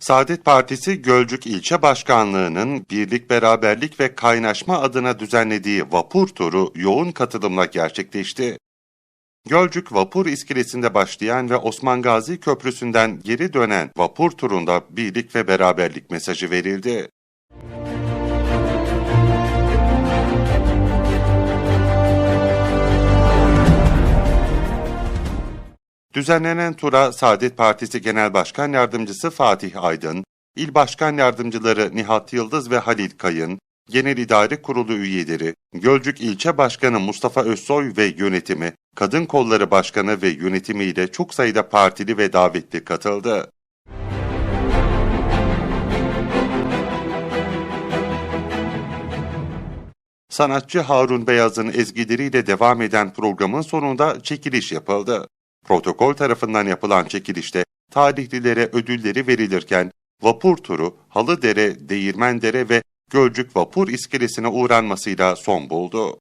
Saadet Partisi Gölcük İlçe Başkanlığı'nın birlik, beraberlik ve kaynaşma adına düzenlediği vapur turu yoğun katılımla gerçekleşti. Gölcük Vapur İskelesi'nde başlayan ve Osman Gazi Köprüsü'nden geri dönen vapur turunda birlik ve beraberlik mesajı verildi. Düzenlenen tura Saadet Partisi Genel Başkan Yardımcısı Fatih Aydın, İl Başkan Yardımcıları Nihat Yıldız ve Halil Kayın, Genel İdare Kurulu üyeleri, Gölcük İlçe Başkanı Mustafa Özsoy ve yönetimi, Kadın Kolları Başkanı ve yönetimiyle çok sayıda partili ve davetli katıldı. Sanatçı Harun Beyaz'ın ezgileriyle devam eden programın sonunda çekiliş yapıldı. Protokol tarafından yapılan çekilişte tarihlilere ödülleri verilirken vapur turu Halıdere, Değirmendere ve Gölcük Vapur İskelesi'ne uğranmasıyla son buldu.